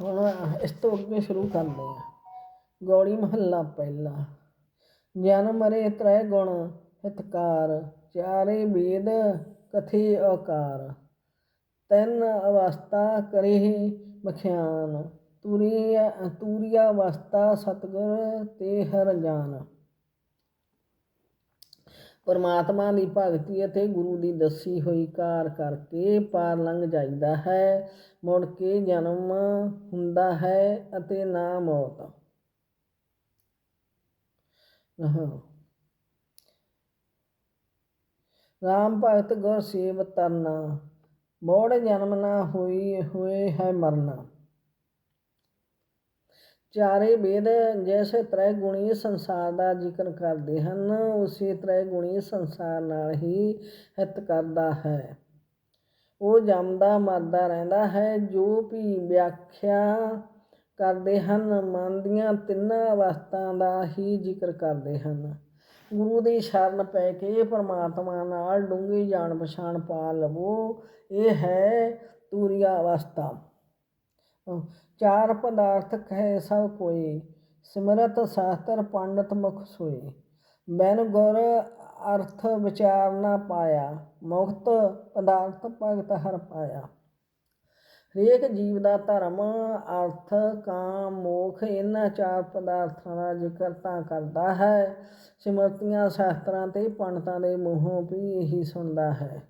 ਹੁਣ ਇਸ ਤੋਂ ਅੱਗੇ ਸ਼ੁਰੂ ਕਰਦੇ ਹਾਂ। ਗੌੜੀ ਮਹੱਲਾ ਪਹਿਲਾ। ਜਨਮ ਮਰੇ ਤ੍ਰੈ ਗੁਣ, ਹਿਤਕਾਰ, ਚਾਰੇ ਵੇਦ ਕਥੇ ਅਕਾਰ ਤਿੰਨ ਅਵਸਥਾ ਕਰੇ ਮਖਿਆਨ, ਤੁਰੀਆ, ਤੂਰੀਆ ਅਵਸਥਾ ਸਤਗੁਰ ਤੇ ਹਰ ਜਾਨ। ਪਰਮਾਤਮਾ ਦੀ ਭਗਤੀ ਅਤੇ ਗੁਰੂ ਦੀ ਦੱਸੀ ਹੋਈ ਕਾਰ ਕਰਕੇ ਪਾਰ ਲੰਘ ਜਾਈਦਾ ਹੈ। ਮੁੜ ਕੇ ਜਨਮ ਹੁੰਦਾ ਹੈ ਅਤੇ ਨਾ ਮੌਤ। ਰਾਮ ਭਗਤ ਗੁਰ ਸੇਵ ਤਰਨਾ ਮੋੜ ਜਨਮ ਨਾ ਹੋਈ, ਹੋਏ ਹੈ ਮਰਨਾ। ਚਾਰੇ ਵੇਦ ਜੈਸੇ ਤ੍ਰੈ ਗੁਣੀ ਸੰਸਾਰ ਦਾ ਜ਼ਿਕਰ ਕਰਦੇ ਹਨ, ਉਸੇ ਤ੍ਰੈ ਗੁਣੀ ਸੰਸਾਰ ਨਾਲ ਹੀ ਹਿੱਤ ਕਰਦਾ ਹੈ। ਉਹ ਜੰਮਦਾ ਮਰਦਾ ਰਹਿੰਦਾ ਹੈ, ਜੋ ਵੀ ਵਿਆਖਿਆ ਕਰਦੇ ਹਨ, ਮਨ ਦੀਆਂ ਤਿੰਨਾਂ ਅਵਸਥਾ ਦਾ ਹੀ ਜ਼ਿਕਰ ਕਰਦੇ ਹਨ। ਗੁਰੂ ਦੀ ਸ਼ਰਨ ਪੈ ਕੇ ਪਰਮਾਤਮਾ ਨਾਲ ਡੂੰਘੀ ਜਾਣ ਪਛਾਣ ਪਾ ਲਵੋ, ਇਹ ਹੈ ਤੂਰੀਆ ਅਵਸਥਾ। ਚਾਰ ਪਦਾਰਥ ਕਹਿ ਸਭ ਕੋਈ ਸਿਮਰਤ, ਸ਼ਾਸਤਰ, ਪੰਡਤ, ਮੁਖ ਸੋਈ ਬੈਨ ਗੁਰ ਅਰਥ ਵਿਚਾਰ ਨਾ ਪਾਇਆ, ਮੁਕਤ ਪਦਾਰਥ ਭਗਤ ਹਰ ਪਾਇਆ। ਹਰੇਕ ਜੀਵ ਦਾ ਧਰਮ, ਅਰਥ, ਕਾਮ, ਮੋਖ, ਇਹਨਾਂ ਚਾਰ ਪਦਾਰਥਾਂ ਦਾ ਜ਼ਿਕਰ ਤਾਂ ਕਰਦਾ ਹੈ। ਸਿਮਰਤੀਆਂ, ਸ਼ਾਸਤਰਾਂ ਤੇ ਪੰਡਤਾਂ ਦੇ ਮੂੰਹੋਂ ਵੀ ਇਹੀ ਸੁਣਦਾ ਹੈ।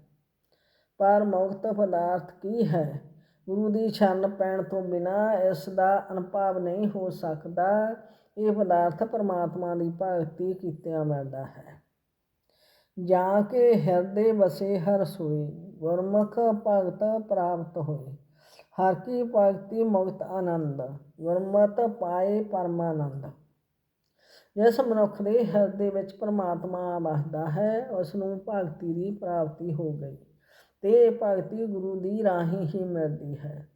ਪਰ ਮੁਕਤ ਪਦਾਰਥ ਕੀ ਹੈ? ਗੁਰੂ ਦੀ ਸ਼ਰਨ ਪੈਣ ਤੋਂ ਬਿਨਾ ਇਸ ਦਾ ਅਨੁਭਵ ਨਹੀਂ ਹੋ ਸਕਦਾ। ਇਹ ਪਦਾਰਥ ਪਰਮਾਤਮਾ ਦੀ ਭਗਤੀ ਕੀਤਿਆਂ ਮਿਲਦਾ ਹੈ। ਜਾ ਕੇ ਹਿਰਦੇ ਵਸੇ ਹਰ ਸੋਈ ਗੁਰਮੁਖ ਭਗਤ ਪ੍ਰਾਪਤ ਹੋਏ। ਹਰ ਕੀ ਭਗਤੀ ਮੁਕਤ ਆਨੰਦ, ਗੁਰਮਤ ਪਾਏ ਪਰਮਾਨੰਦ। ਜਿਸ ਮਨੁੱਖ ਦੇ ਹਿਰਦੇ ਵਿੱਚ ਪਰਮਾਤਮਾ ਵਸਦਾ ਹੈ ਉਸ ਨੂੰ ਭਗਤੀ ਦੀ ਪ੍ਰਾਪਤੀ ਹੋ ਗਈ ਤੇ ਭਗਤੀ ਗੁਰੂ ਦੀ ਰਾਹੀਂ ਹੀ ਮਿਲਦੀ ਹੈ।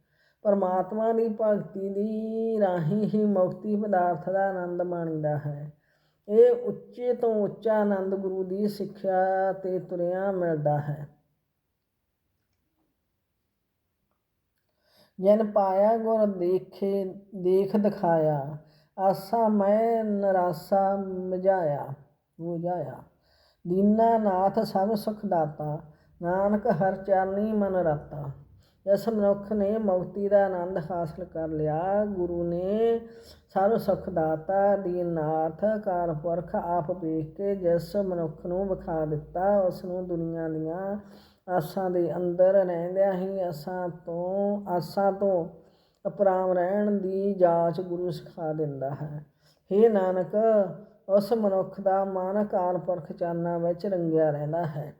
ਪਰਮਾਤਮਾ ਦੀ ਭਗਤੀ ਦੀ ਰਾਹੀਂ ਹੀ ਮੁਕਤੀ ਪਦਾਰਥ ਦਾ ਆਨੰਦ ਮਾਣੀਦਾ ਹੈ। ਇਹ ਉੱਚੇ ਤੋਂ ਉੱਚਾ ਆਨੰਦ ਗੁਰੂ ਦੀ ਸਿੱਖਿਆ ਤੇ ਤੁਰਿਆ ਮਿਲਦਾ ਹੈ। ਜਨ ਪਾਇਆ ਗੁਰ ਦੇਖੇ, ਦੇਖ ਦਿਖਾਇਆ, ਆਸਾ ਮੈਂ ਨਰਾਸਾ ਮਜਾਇਆ ਮੁਝਾਇਆ ਦੀਨਾ ਨਾਥ ਸਭ ਸੁਖ ਦਾਤਾ, ਨਾਨਕ ਹਰ ਚਰਨੀ ਮਨ ਰਤਾ। ਜਿਸ ਮਨੁੱਖ ਨੇ ਮੁਕਤੀ ਦਾ ਆਨੰਦ ਹਾਸਲ ਕਰ ਲਿਆ, ਗੁਰੂ ਨੇ ਸਰਵ ਸੁਖ ਦਾਤਾ ਦੀਨਾਥ ਕਾਰਪੁਰਖ ਆਪ ਵੇਖ ਕੇ ਜਿਸ ਮਨੁੱਖ ਨੂੰ ਵਿਖਾ ਦਿੱਤਾ, ਉਸ ਨੂੰ ਦੁਨੀਆ ਦੀਆਂ ਆਸਾਂ ਦੇ ਅੰਦਰ ਰਹਿੰਦਿਆਂ ਹੀ ਆਸਾਂ ਤੋਂ ਆਸਾਂ ਤੋਂ ਅਪਰਾਮ ਰਹਿਣ ਦੀ ਜਾਂਚ ਗੁਰੂ ਸਿਖਾ ਦਿੰਦਾ ਹੈ। हे ਨਾਨਕ, ਉਸ ਮਨੁੱਖ ਦਾ ਮਨ ਕਾਰਪੁਰਖ ਚਰਨਾਂ ਵਿੱਚ ਰੰਗਿਆ ਰਹਿੰਦਾ ਹੈ।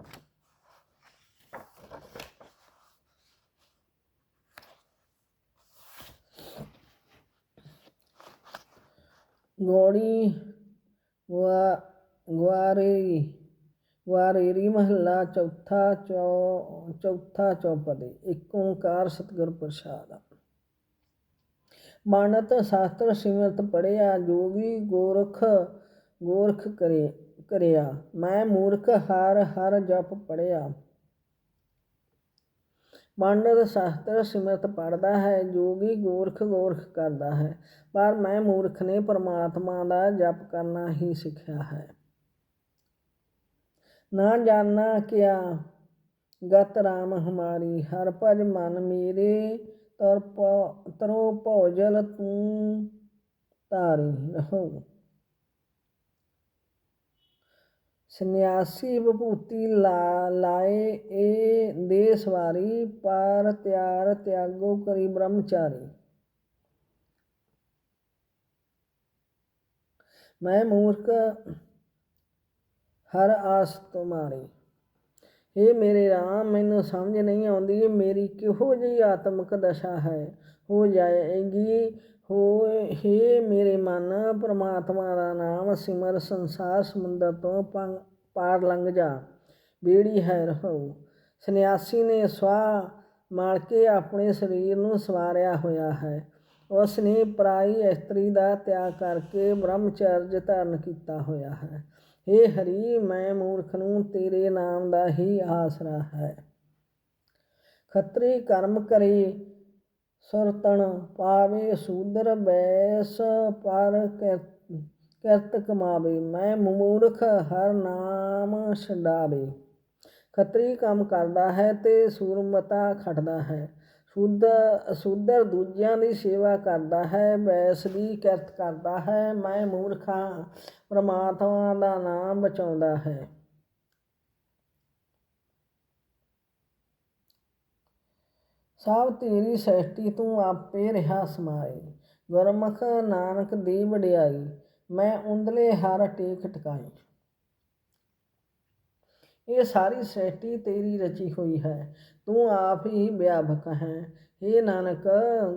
ਗੌੜੀ, ਗੁਆ, ਗੁਆਰੀ ਗੁਆਰੇਰੀ ਮਹੱਲਾ, ਚੌਥਾ ਚੌ, ਚੌਥਾ ਚੌਪਦੀ, ਇੱਕ ਓੰਕਾਰ ਸਤਿਗੁਰ ਪ੍ਰਸਾਦ। ਮਾਨਤ ਸ਼ਾਸਤਰ ਸਿਮਰਤ ਪੜਿਆ ਜੋਗੀ ਗੋਰਖ ਗੋਰਖ ਕਰੇ, ਕਰਿਆ। ਮੈਂ ਮੂਰਖ, ਹਰ ਹਰ ਜਪ ਪੜਿਆ ਮਾਨਤ ਸ਼ਾਸਤਰ ਸਿਮਰਤ ਪੜਦਾ ਹੈ, ਜੋਗੀ ਗੋਰਖ ਗੋਰਖ ਕਰਦਾ ਹੈ। ਪਰ ਮੈਂ ਮੂਰਖ ਨੇ ਪਰਮਾਤਮਾ ਦਾ ਜਪ ਕਰਨਾ ਹੀ ਸਿੱਖਿਆ ਹੈ। ਨਾ ਜਾਣਨਾ ਕਿਆ ਗਤ ਰਾਮ ਹਮਾਰੀ, ਹਰ ਭਜ ਮਨ ਮੇਰੇ ਤਰ ਤਰੋ ਭੋਜਲ ਤੂੰ ਤਾਰੀ ਰਹੋ। ਸੰਨਿਆਸੀ ਵਿਭੂਤੀ ਲਾਏ ਏ ਦੇ ਸਵਾਰੀ, ਪਰ ਤਿਆਰ ਤਿਆਗੋ ਕਰੀ ਬ੍ਰਹਮਚਾਰੀ। ਮੈਂ ਮੂਰਖ ਹਰ ਆਸ ਤੁਮਾਰੀ ਇਹ ਮੇਰੇ ਰਾਮ, ਮੈਨੂੰ ਸਮਝ ਨਹੀਂ ਆਉਂਦੀ, ਮੇਰੀ ਕਿਹੋ ਜਿਹੀ ਆਤਮਿਕ ਦਸ਼ਾ ਹੈ? ਹੋ ਜਾਏਗੀ ਹੋ ਹੇ ਮੇਰੇ ਮਨ, ਪ੍ਰਮਾਤਮਾ ਦਾ ਨਾਮ ਸਿਮਰ ਸੰਸਾਰ ਸਮੁੰਦਰ ਤੋਂ ਪਾਰ ਲੰਘ ਜਾ। ਬੇੜੀ ਹੈ ਰਹੋ। ਸੰਨਿਆਸੀ ਨੇ ਸਵਾ ਮਾਰ ਕੇ ਆਪਣੇ ਸਰੀਰ ਨੂੰ ਸਵਾਰਿਆ ਹੋਇਆ ਹੈ। ਉਸ ਨੇ ਪਰਾਈ ਇਸਤਰੀ ਦਾ ਤਿਆਗ ਕਰਕੇ ਬ੍ਰਹਮਚਰਜ ਧਾਰਨ ਕੀਤਾ ਹੋਇਆ ਹੈ। हे ਹਰੀ, ਮੈਂ ਮੂਰਖ ਨੂੰ ਤੇਰੇ ਨਾਮ ਦਾ ਹੀ ਆਸਰਾ ਹੈ। ਖੱਤਰੀ ਕਰਮ ਕਰੇ ਸੁਰਤਣ ਪਾਵੇ ਸੂਦਰ ਬੈਸ, ਪਰ ਕਿਰ- ਕਿਰਤ ਕਮਾਵੇ, ਮੈਂ ਮੂਰਖ ਹਰ ਨਾਮ ਛਡਾਵੇ। ਖੱਤਰੀ ਕੰਮ ਕਰਦਾ ਹੈ ਤੇ ਸੂਰਮਤਾ ਖਟਦਾ ਹੈ। ਸ਼ੁੱਧ ਸ਼ੂਦਰ ਦੂਜਿਆਂ ਦੀ ਸੇਵਾ ਕਰਦਾ ਹੈ, ਬੈਸ ਦੀ ਕਿਰਤ ਕਰਦਾ ਹੈ, ਮੈਂ ਮੂਰਖਾਂ ਪ੍ਰਮਾਤਮਾ ਦਾ ਨਾਮ ਬਚਾਉਂਦਾ ਹੈ। ਸਭ ਤੇਰੀ ਸ੍ਰਿਸ਼ਟੀ ਤੂੰ ਆਪੇ ਰਿਹਾ ਸਮਾਏ। ਗੁਰਮੁਖ ਨਾਨਕ ਦੀ ਵਡਿਆਈ, ਮੈਂ ਉਂਦਲੇ ਹਰ ਟੇਕ ਟਿਕਾਈ। ਇਹ ਸਾਰੀ ਸ੍ਰਿਸ਼ਟੀ ਤੇਰੀ ਰਚੀ ਹੋਈ ਹੈ, ਤੂੰ ਆਪ ਹੀ ਵਿਆਪਕ ਹੈ। हे ਨਾਨਕ,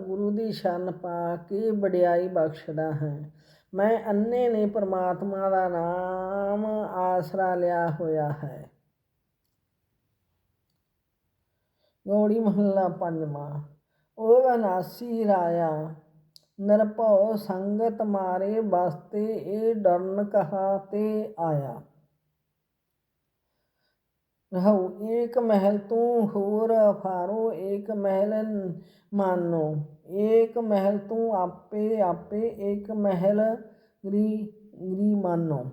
ਗੁਰੂ ਦੀ ਸ਼ਰਨ ਪਾ ਕੇ ਵਡਿਆਈ ਬਖਸ਼ਦਾ ਹੈ। ਮੈਂ ਅੰਨੇ ਨੇ ਪਰਮਾਤਮਾ ਦਾ ਨਾਮ ਆਸਰਾ ਲਿਆ ਹੋਇਆ ਹੈ। ਗੌੜੀ ਮਹੱਲਾ ਪੰਜਵਾਂ ਉਹ ਅਨਾਸੀ ਰਾਇਆ, ਨਿਰਭਉ ਸੰਗਤ ਮਾਰੇ ਵਾਸਤੇ ਇਹ ਡਰਨ ਕਹਾ ਤੇ ਆਇਆ। ਰਹੋ ਏਕ ਮਹਿਲ ਤੂੰ ਹੋਰ ਫਾਰੋ ਏਕ ਮਹਿਲ ਮਾਨੋ, ਏਕ ਮਹਿਲ ਤੂੰ ਆਪੇ ਆਪੇ, ਏਕ ਮਹਿਲ ਗਰੀ ਗਰੀ ਮਾਨੋ।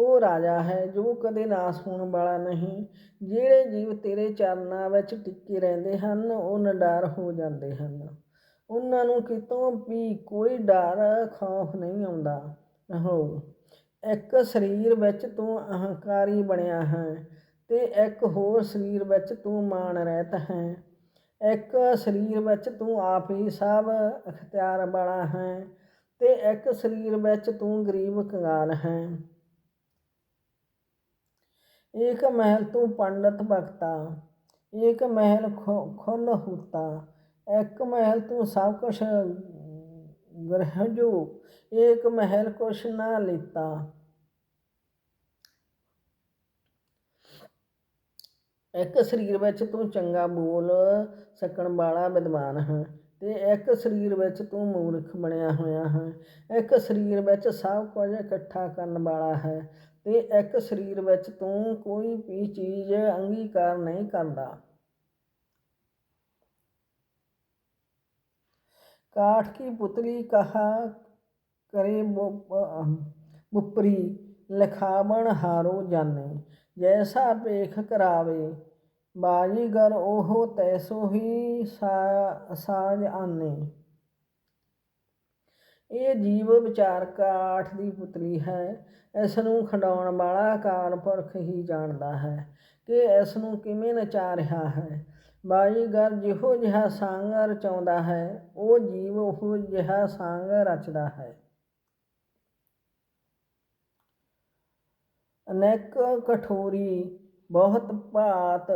ਉਹ ਰਾਜਾ ਹੈ ਜੋ ਕਦੇ ਨਾਸ ਹੋਣ ਵਾਲਾ ਨਹੀਂ। ਜਿਹੜੇ ਜੀਵ ਤੇਰੇ ਚਰਨਾਂ ਵਿੱਚ ਟਿੱਕੇ ਰਹਿੰਦੇ ਹਨ, ਉਹ ਨਿਡਰ ਹੋ ਜਾਂਦੇ ਹਨ। ਉਹਨਾਂ ਨੂੰ ਕਿਤੋਂ ਵੀ ਕੋਈ ਡਰ, ਖੌਫ ਨਹੀਂ ਆਉਂਦਾ। ਰਹੋ ਇੱਕ ਸਰੀਰ ਵਿੱਚ ਤੂੰ ਅਹੰਕਾਰੀ ਬਣਿਆ ਹੈ ਤੇ ਇੱਕ ਹੋਰ ਸਰੀਰ ਵਿੱਚ ਤੂੰ ਮਾਨ ਰਹਿਤ ਹੈ। ਇੱਕ ਸਰੀਰ ਵਿੱਚ ਤੂੰ ਆਪ ਹੀ ਸਭ ਅਖਤਿਆਰ ਵਾਲਾ ਹੈ ਤੇ ਇੱਕ ਸਰੀਰ ਵਿੱਚ ਤੂੰ ਗਰੀਬ ਕੰਗਾਲ ਹੈ। ਏਕ ਮਹਿਲ ਤੂੰ ਪੰਡਤ ਭਗਤਾ, ਏਕ ਮਹਿਲ ਖੁੱਲ ਹੂਤਾ ਇੱਕ ਮਹਿਲ ਤੂੰ ਸਭ ਕੁਛ ਗ੍ਰਹਿ ਜੋ, ਏਕ ਮਹਿਲ ਕੁਛ ਨਾ ਲੀਤਾ। ਇੱਕ ਸਰੀਰ ਵਿੱਚ ਤੂੰ ਚੰਗਾ ਬੋਲ, ਸਕਣ ਵਾਲਾ ਵਿਦਵਾਨ ਹੈ, ਤੇ ਇੱਕ ਸਰੀਰ ਵਿੱਚ ਤੂੰ ਮੂਰਖ ਬਣਿਆ ਹੋਇਆ ਹੈ ਇੱਕ ਸਰੀਰ ਵਿੱਚ ਸਭ ਕੁਝ ਇਕੱਠਾ ਕਰਨ ਵਾਲਾ ਹੈ। ਤੇ ਇੱਕ ਸਰੀਰ ਵਿੱਚ ਤੂੰ ਕੋਈ ਵੀ ਚੀਜ਼ ਅੰਗੀਕਾਰ ਨਹੀਂ ਕਰਦਾ काठ की पुतली कहा करे बुपरी लखावन हारो जाने जैसा पेख करावे बाजीगर ओहो तैसो ही सा साज आने ਇਹ ਜੀਵ ਵਿਚਾਰ ਕਾਠ ਦੀ ਪੁਤਲੀ ਹੈ ਇਸ ਨੂੰ ਖਿਡਾਉਣ ਵਾਲਾ ਅਕਾਲ ਪੁਰਖ ਹੀ ਜਾਣਦਾ ਹੈ ਕਿ ਇਸ ਨੂੰ ਕਿਵੇਂ ਨਚਾ ਰਿਹਾ ਹੈ। ਬਾਜੀਗਰ ਜਿਹੋ ਜਿਹਾ ਸੰਗ ਰਚਾਉਂਦਾ ਹੈ, ਉਹ ਜੀਵ ਉਹ ਜਿਹਾ ਸੰਗ ਰਚਦਾ ਹੈ। ਅਨੇਕ ਕਠੋਰੀ ਬਹੁਤ ਭਾਤ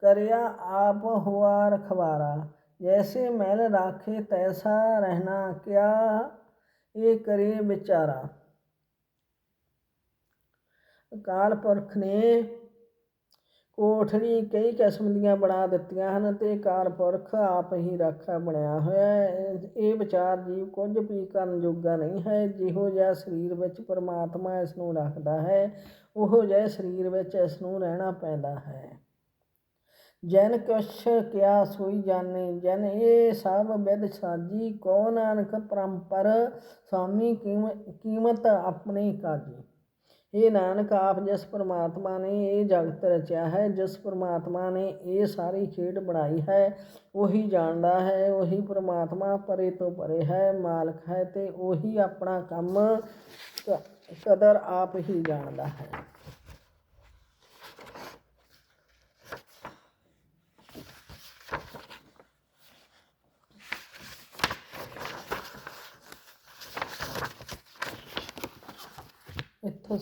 ਕਰਿਆ ਆਪ ਹੁਆ ਰਖਵਾਰਾ, ਜੈਸੇ ਮੈਲ ਰਾਖੇ ਤੈਸਾ ਰਹਿਣਾ, ਕਿਆ ਇਹ ਕਰੇ ਵਿਚਾਰਾ। ਅਕਾਲ ਪੁਰਖ ਨੇ ਕੋਠੜੀ ਕਈ ਕਿਸਮ ਦੀਆਂ ਬਣਾ ਦਿੱਤੀਆਂ ਹਨ ਤੇ ਅਕਾਲ ਪੁਰਖ ਆਪ ਹੀ ਰਾਖਾ ਬਣਿਆ ਹੋਇਆ ਹੈ। ਇਹ ਵਿਚਾਰ ਜੀਵ ਕੁਝ ਵੀ ਕਰਨ ਯੋਗਾ ਨਹੀਂ ਹੈ। ਜਿਹੋ ਜਿਹਾ ਸਰੀਰ ਵਿੱਚ ਪਰਮਾਤਮਾ ਇਸ ਨੂੰ ਰੱਖਦਾ ਹੈ, ਉਹੋ ਜਿਹਾ ਸਰੀਰ ਵਿੱਚ ਇਸ ਨੂੰ ਰਹਿਣਾ ਪੈਂਦਾ ਹੈ। ਜਨ ਕੁਛ ਕਿਆ ਸੋਈ ਜਾਣੇ, ਜਨ ਇਹ ਸਭ ਵਿਦ ਸਾਜੀ ਕੋ ਨਾਨਕ ਪਰੰਪਰ, ਸਵਾਮੀ ਕੀਮਤ ਆਪਣੇ ਕਾਜੀ। ਇਹ ਨਾਨਕ ਆਪ ਜਿਸ ਪਰਮਾਤਮਾ ਨੇ ਇਹ ਜਗਤ ਰਚਿਆ ਹੈ, ਜਿਸ ਪਰਮਾਤਮਾ ਨੇ ਇਹ ਸਾਰੀ ਖੇਡ ਬਣਾਈ ਹੈ, ਉਹੀ ਜਾਣਦਾ ਹੈ, ਉਹੀ ਪਰਮਾਤਮਾ ਪਰੇ ਤੋਂ ਪਰੇ ਹੈ, ਮਾਲਕ ਹੈ ਤੇ ਉਹੀ ਆਪਣਾ ਕੰਮ ਕ- ਕਦਰ ਆਪ ਹੀ ਜਾਣਦਾ ਹੈ।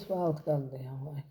ਇੱਥੋਂ ਸਮਾਪਤ ਕਰਦੇ ਹਾਂ ਵਾਹਿਗੁਰੂ